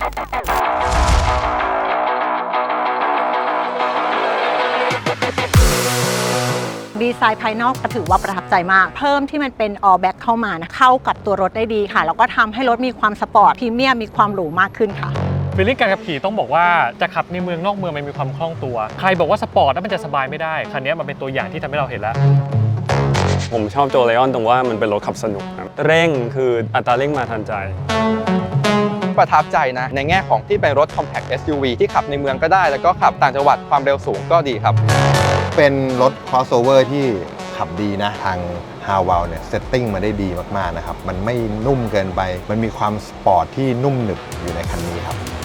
ดีไซน์ภายนอกถือว่าประทับใจมาก เพิ่มที่มันเป็นออแบ็กเข้ามานะเข้ากับตัวรถได้ดีค่ะ แล้วก็ทำให้รถมีความสปอร์ตพรีเมียมมีความหรูมากขึ้นค่ะ ฟีลลิ่งการขับขี่ต้องบอกว่าจะขับในเมืองนอกเมืองมันมีความคล่องตัว ใครบอกว่าสปอร์ตแล้วมันจะสบายไม่ได้ คันนี้มันเป็นตัวอย่างที่ทำให้เราเห็นแล้ว ผมชอบโจเลออนตรงว่ามันเป็นรถขับสนุกครับเร่งคืออัตราเร่งมาทันใจ ประทับใจนะ ในแง่ของที่เป็นรถ compact SUV ที่ขับในเมืองก็ได้ แล้วก็ขับต่างจังหวัดความเร็วสูงก็ดีครับ เป็นรถ crossover ที่ขับดีนะทางฮาวเวลเนี่ยเซตติ้งมาได้ดีมากๆนะครับ มันไม่นุ่มเกินไป มันมีความสปอร์ตที่นุ่มหนึบอยู่ในคันนี้ครับ